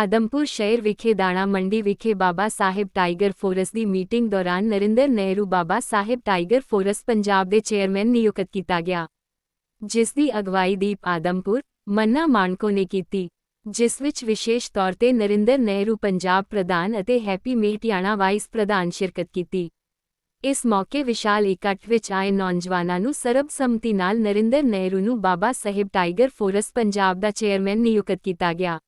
ਆਦਮਪੁਰ ਸ਼ਹਿਰ ਵਿਖੇ ਦਾਣਾ ਮੰਡੀ ਵਿਖੇ ਬਾਬਾ ਸਾਹਿਬ ਟਾਈਗਰ ਫੋਰਸ ਦੀ ਮੀਟਿੰਗ ਦੌਰਾਨ ਨਰਿੰਦਰ ਨਹਿਰੂ ਬਾਬਾ ਸਾਹਿਬ ਟਾਈਗਰ ਫੋਰਸ ਪੰਜਾਬ ਦੇ ਚੇਅਰਮੈਨ ਨਿਯੁਕਤ ਕੀਤਾ ਗਿਆ ਜਿਸ ਦੀ ਅਗਵਾਈ ਦੀਪ ਆਦਮਪੁਰ ਮੰਨਾ ਮਾਨਕੋ ਨੇ ਕੀਤੀ ਜਿਸ ਵਿੱਚ ਵਿਸ਼ੇਸ਼ ਤੌਰ ਤੇ ਨਰਿੰਦਰ ਨਹਿਰੂ ਪੰਜਾਬ ਪ੍ਰਧਾਨ ਅਤੇ ਹੈਪੀ ਮੇਟਿਆਣਾ ਵਾਈਸ ਪ੍ਰਧਾਨ ਸ਼ਿਰਕਤ ਕੀਤੀ ਇਸ ਮੌਕੇ ਵਿਸ਼ਾਲ ਇਕੱਠ ਵਿੱਚ ਆਏ ਨੌਜਵਾਨਾਂ ਨੂੰ ਸਰਬਸੰਮਤੀ ਨਾਲ ਨਰਿੰਦਰ ਨਹਿਰੂ ਨੂੰ ਬਾਬਾ ਸਾਹਿਬ ਟਾਈਗਰ ਫੋਰਸ ਪੰਜਾਬ ਦਾ ਚੇਅਰਮੈਨ ਨਿਯੁਕਤ ਕੀਤਾ ਗਿਆ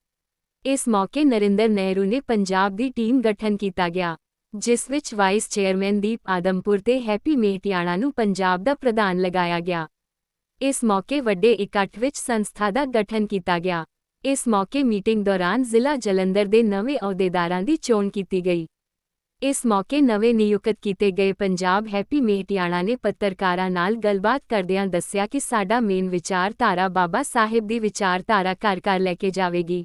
ਇਸ ਮੌਕੇ ਨਰਿੰਦਰ ਨਹਿਰੂ ਨੇ ਪੰਜਾਬ ਦੀ ਟੀਮ ਗਠਨ ਕੀਤਾ ਗਿਆ, ਜਿਸ ਵਿੱਚ ਵਾਈਸ ਚੇਅਰਮੈਨ ਦੀਪ ਆਦਮਪੁਰ ਤੇ ਹੈਪੀ ਮੇਹਟਿਆਣਾ ਨੂੰ ਪੰਜਾਬ ਦਾ ਪ੍ਰਧਾਨ ਲਗਾਇਆ ਗਿਆ। ਇਸ ਮੌਕੇ ਵੱਡੇ ਇਕੱਠ ਵਿੱਚ ਸੰਸਥਾ ਦਾ ਗਠਨ ਕੀਤਾ ਗਿਆ। ਇਸ ਮੌਕੇ ਮੀਟਿੰਗ ਦੌਰਾਨ ਜ਼ਿਲ੍ਹਾ ਜਲੰਧਰ ਦੇ ਨਵੇਂ ਅਹੁਦੇਦਾਰਾਂ ਦੀ ਚੋਣ ਕੀਤੀ ਗਈ। ਇਸ ਮੌਕੇ ਨਵੇਂ ਨਿਯੁਕਤ ਕੀਤੇ ਗਏ ਪੰਜਾਬ ਹੈਪੀ ਮੇਹਟਿਆਣਾ ਨੇ ਪੱਤਰਕਾਰਾਂ ਨਾਲ ਗੱਲਬਾਤ ਕਰਦਿਆਂ ਦੱਸਿਆ ਕਿ ਸਾਡਾ ਮੇਨ ਵਿਚਾਰਧਾਰਾ ਬਾਬਾ ਸਾਹਿਬ ਦੀ ਵਿਚਾਰਧਾਰਾ ਘਰ ਘਰ ਲੈ ਕੇ ਜਾਵੇਗੀ।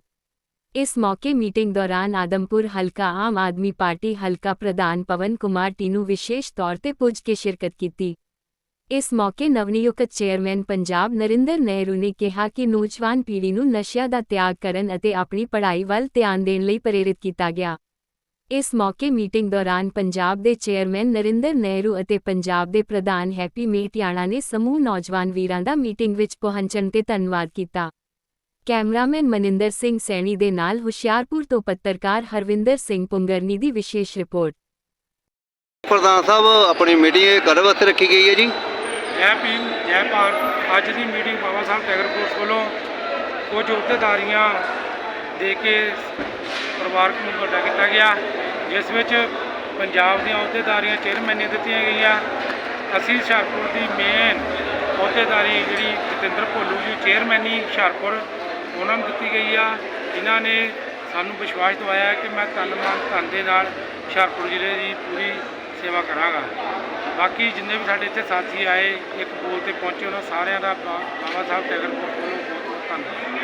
ਇਸ ਮੌਕੇ ਮੀਟਿੰਗ ਦੌਰਾਨ ਆਦਮਪੁਰ ਹਲਕਾ ਆਮ ਆਦਮੀ ਪਾਰਟੀ ਹਲਕਾ ਪ੍ਰਧਾਨ ਪਵਨ ਕੁਮਾਰ ਟੀਨੂ ਵਿਸ਼ੇਸ਼ ਤੌਰ ਤੇ ਪੁੱਜ ਕੇ ਸ਼ਿਰਕਤ ਕੀਤੀ। ਇਸ ਮੌਕੇ ਨਵਨਿਯੁਕਤ ਚੇਅਰਮੈਨ ਪੰਜਾਬ ਨਰਿੰਦਰ ਨਹਿਰੂ ਨੇ ਕਿਹਾ ਕਿ ਨੌਜਵਾਨ ਪੀੜ੍ਹੀ ਨੂੰ ਨਸ਼ਿਆਂ ਦਾ ਤਿਆਗ ਕਰਨ ਅਤੇ ਆਪਣੀ ਪੜ੍ਹਾਈ ਵੱਲ ਧਿਆਨ ਦੇਣ ਲਈ ਪ੍ਰੇਰਿਤ ਕੀਤਾ ਗਿਆ। ਇਸ ਮੌਕੇ ਮੀਟਿੰਗ ਦੌਰਾਨ ਪੰਜਾਬ ਦੇ ਚੇਅਰਮੈਨ ਨਰਿੰਦਰ ਨਹਿਰੂ ਅਤੇ ਪੰਜਾਬ ਦੇ ਪ੍ਰਧਾਨ ਹੈਪੀ ਮੇਟਿਆਣਾ ਨੇ ਸਮੂਹ ਨੌਜਵਾਨ ਵੀਰਾਂ ਦਾ ਮੀਟਿੰਗ ਵਿੱਚ ਪਹੁੰਚਣ ਤੇ ਧੰਨਵਾਦ ਕੀਤਾ। ਕੈਮਰਾਮੈਨ ਮਨਿੰਦਰ ਸਿੰਘ ਸੈਣੀ ਦੇ ਨਾਲ ਹੁਸ਼ਿਆਰਪੁਰ ਤੋਂ ਪੱਤਰਕਾਰ ਹਰਵਿੰਦਰ ਸਿੰਘ ਪੁੰਗਰਨੀ ਦੀ ਵਿਸ਼ੇਸ਼ ਰਿਪੋਰਟ। ਪ੍ਰਧਾਨ ਸਾਹਿਬ ਆਪਣੀ ਮੀਟਿੰਗ ਕਦ ਵਾਸਤੇ ਰੱਖੀ ਗਈ ਹੈ ਜੀ? ਜੈ ਭੀਮ ਜੈ ਭਾਰਤ। ਅੱਜ ਦੀ meeting Baba Sahib tiger force ਵੱਲੋਂ ਕੁਝ ਅਹੁਦੇਦਾਰੀਆਂ ਦੇ ਕੇ ਪਰਿਵਾਰਕ ਨੂੰ ਵੱਡਾ ਕੀਤਾ ਗਿਆ। ਜਿਸ ਵਿੱਚ ਪੰਜਾਬ ਦੀਆਂ ਅਹੁਦੇਦਾਰੀਆਂ ਚੇਅਰਮੈਨ ਦਿੱਤੀਆਂ ਗਈਆਂ। ਅਸੀਂ ਹੁਸ਼ਿਆਰਪੁਰ ਦੀ ਮੇਨ ਅਹੁਦੇਦਾਰੀ ਜਿਹੜੀ ਜਤਿੰਦਰ ਭੋਲੂ ਜੀ ਚੇਅਰਮੈਨੀ ਹੁਸ਼ਿਆਰਪੁਰ ਉਹਨਾਂ ਨੂੰ ਦਿੱਤੀ ਗਈ ਆ। ਜਿਨ੍ਹਾਂ ਨੇ ਸਾਨੂੰ ਵਿਸ਼ਵਾਸ ਦਵਾਇਆ ਕਿ ਮੈਂ ਤਨ ਮਨ ਧਨ ਦੇ ਨਾਲ ਹੁਸ਼ਿਆਰਪੁਰ ਜ਼ਿਲ੍ਹੇ ਦੀ ਪੂਰੀ ਸੇਵਾ ਕਰਾਂਗਾ। ਬਾਕੀ ਜਿੰਨੇ ਵੀ ਸਾਡੇ ਇੱਥੇ ਸਾਥੀ ਆਏ, ਇੱਕ ਬੋਲ ਤੇ ਪਹੁੰਚੇ, ਉਹਨਾਂ ਸਾਰਿਆਂ ਦਾ ਬਾਬਾ ਸਾਹਿਬ ਟੈਗਰ ਕੋਲ ਬਹੁਤ ਬਹੁਤ ਧੰਨਵਾਦ।